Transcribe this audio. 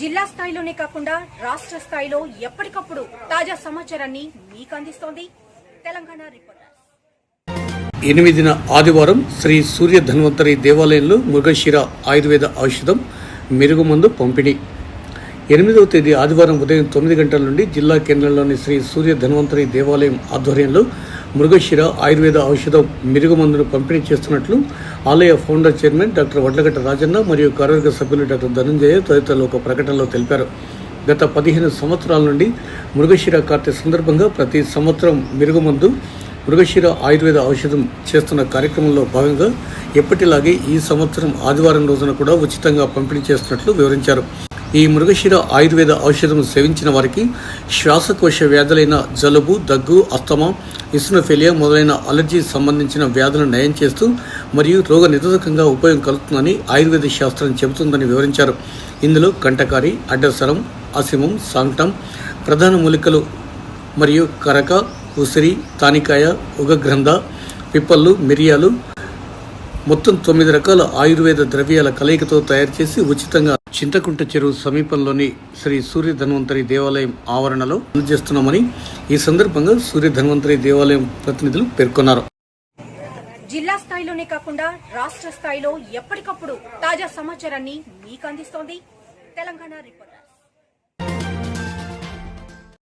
జిల్లా స్థాయిలోనే కాకుండా రాష్ట్ర స్థాయిలో ఎప్పటికప్పుడు తాజా సమాచారాన్ని మీకు అందిస్తోంది తెలంగాణ రిపోర్టర్స్. ఎనిమిదిన ఆదివారం శ్రీ సూర్య ధన్వంతరి దేవాలయంలో మృగశిర ఆయుర్వేద ఔషధం మెరుగుమందు పంపిణీ. ఎనిమిదవ తేదీ ఆదివారం ఉదయం తొమ్మిది గంటల నుండి జిల్లా కేంద్రంలోని శ్రీ సూర్య ధన్వంతరి దేవాలయం ఆధ్వర్యంలో మృగశిర ఆయుర్వేద ఔషధం మెరుగుమందును పంపిణీ చేస్తున్నట్లు ఆలయ founder chairman doctor Vadlagatta Rajanna మరియు కార్యవర్గ సభ్యులు డాక్టర్ ధనంజయ తదితరులు ఒక ప్రకటనలో తెలిపారు. గత పదిహేను సంవత్సరాల నుండి మృగశిర కార్తె సందర్భంగా ప్రతి సంవత్సరం మెరుగుమందు మృగశిర ఆయుర్వేద ఔషధం చేస్తున్న కార్యక్రమంలో భాగంగా ఎప్పటిలాగే ఈ సంవత్సరం ఆదివారం రోజున కూడా ఉచితంగా పంపిణీ చేస్తున్నట్లు వివరించారు. ఈ మృగశిర ఆయుర్వేద ఔషధం సేవించిన వారికి శ్వాసకోశ వ్యాధులైన జలుబు దగ్గు అస్తమా ఇస్నోఫెలియా మొదలైన అలర్జీ సంబంధించిన వ్యాధులను నయం చేస్తూ మరియు రోగ నిరోధకంగా ఉపయోగం కలుగుతుందని ఆయుర్వేద శాస్త్రం చెబుతుందని వివరించారు. ఇందులో కంటకారి అడ్డసరం అసిమం సాంగ్టం ప్రధాన మూలికలు మరియు కరక ఉసిరి తానికాయ ఉగగ్రంథ పిప్పళ్ళు మిరియాలు మొత్తం తొమ్మిది రకాల ఆయుర్వేద ద్రవ్యాల కలయికతో తయారు చేసి ఉచితంగా చింతకుంట చెరువు సమీపంలోని శ్రీ సూర్య ధన్వంతరి దేవాలయం ఆవరణలో అందజేస్తున్నామని ఈ సందర్భంగా సూర్య ధన్వంతరి దేవాలయం ప్రతినిధులు పేర్కొన్నారు. జిల్లా స్థాయిలోనే కాకుండా రాష్ట్ర స్థాయిలో ఎప్పటికప్పుడు తాజా సమాచారాన్ని మీకు అందిస్తోంది తెలంగాణ రిపోర్టర్